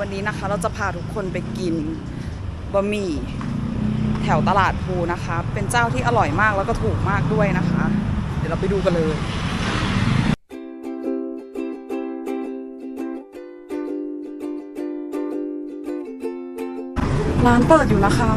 วันนี้นะคะ เราจะพาทุกคนไปกินบะหมี่แถวตลาดภูนะคะ เป็นเจ้าที่อร่อยมากแล้วก็ถูกมากด้วยนะคะ เดี๋ยวเราไปดูกันเลยร้านเปิดอยู่นะคะ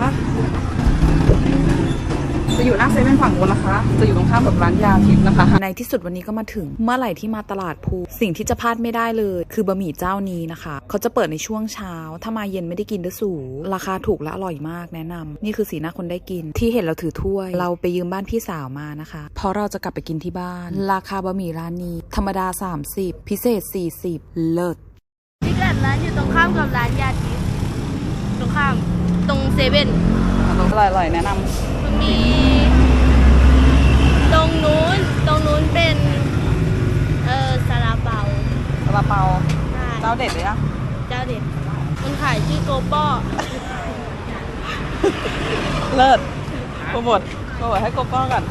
จะอยู่หน้าเซเว่นฝั่งบนนะคะ จะอยู่ตรงข้ามกับร้านยาทิพย์นะคะ ในที่สุดวันนี้ก็มาถึง เมื่อไหร่ที่มาตลาดภูสิ่งที่จะพลาดไม่ได้เลย คือบะหมี่เจ้านี้นะคะ เขาจะเปิดในช่วงเช้า ถ้ามาเย็นไม่ได้กินด้วยสูราคาถูกและอร่อยมากแนะนำนี่คือสีหน้าคนได้กิน ที่เห็นเราถือถ้วย เราไปยืมบ้านพี่สาวมานะคะ เพราะเราจะกลับไปกินที่บ้าน ราคาบะหมี่ร้านนี้ ธรรมดา 30 พิเศษ 40 เลิศพิกัดร้านอยู่ตรงข้ามกับร้านยาทิพย์ตรงข้ามตรงเซเว่นอร่อยๆแนะนำ มันมี ตรงนู้น ตรงนู้นเป็น เออซาลาเปา ซาลาเปา ใช่ เจ้าเด็ดเลยอะเจ้าเด็ดมันขายชื่อโกโป้เลิศโปรโมทโปรโมทให้โกโป้ก่อน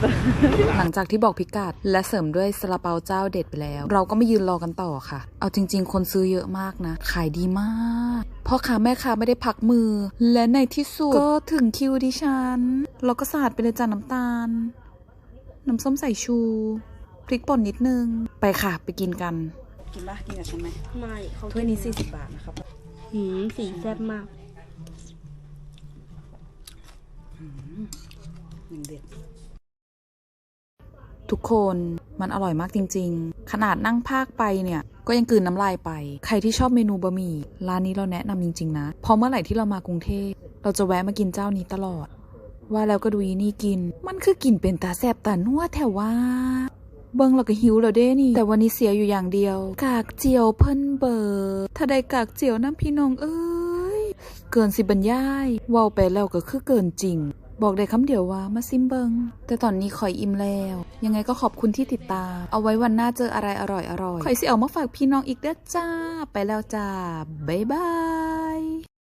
หลังจากที่บอกพิกัดและเสริมด้วยซาลาเปาเจ้าเด็ดไปแล้ว เราก็ไม่ยืนรอกันต่อค่ะ เอาจริง ๆ คนซื้อเยอะมากนะ ขายดีมากพ่อค้าแม่ค้าไม่ได้พักมือ และในที่สุด ก็ถึงคิวดิฉันเราก็สาดไปเลยจ้าน้ำตาล น้ำส้มสายชู พริกป่นนิดนึง ไปค่ะ ไปกินกัน กินปะกินกับฉันไหมไม่เขาถ้วยนี้40บาทนะครับหืมสีแซ่บมากหนึ่งเด็ดทุกคนมันอร่อยมากจริง ๆ ขนาดนั่งภาคไปเนี่ย ก็ยังกลืนน้ำลายไป ใครที่ชอบเมนูบะหมี่ร้านนี้เราแนะนำจริง ๆ นะเพอเมื่อไหร่ที่เรามากรุงเทพเราจะแวะมากินเจ้านี้ตลอด ว่าแล้วก็ดูอีนี่กิน มันคือกินเป็นตาแสบตานัวแถวว่า เบิ้งเราก็หิวแล้วเด้นี่ แต่วันนี้เสียอยู่อย่างเดียว กากเจียวเพิ่นเบอร์ถ้าได้กากเจียวน้ำพี่น้องเอ้ยเกินสิบรรยายเว้าไปแล้วก็คือเกินจริงบอกได้คำเดียวว่ามาซิมเบิง แต่ตอนนี้คอยอิ่มแล้ว ยังไงก็ขอบคุณที่ติดตาม เอาไว้วันหน้าเจออะไรอร่อยอร่อยคอยสิเอามาฝากพี่น้องอีกเด้อจ้า ไปแล้วจ้า บ๊ายบาย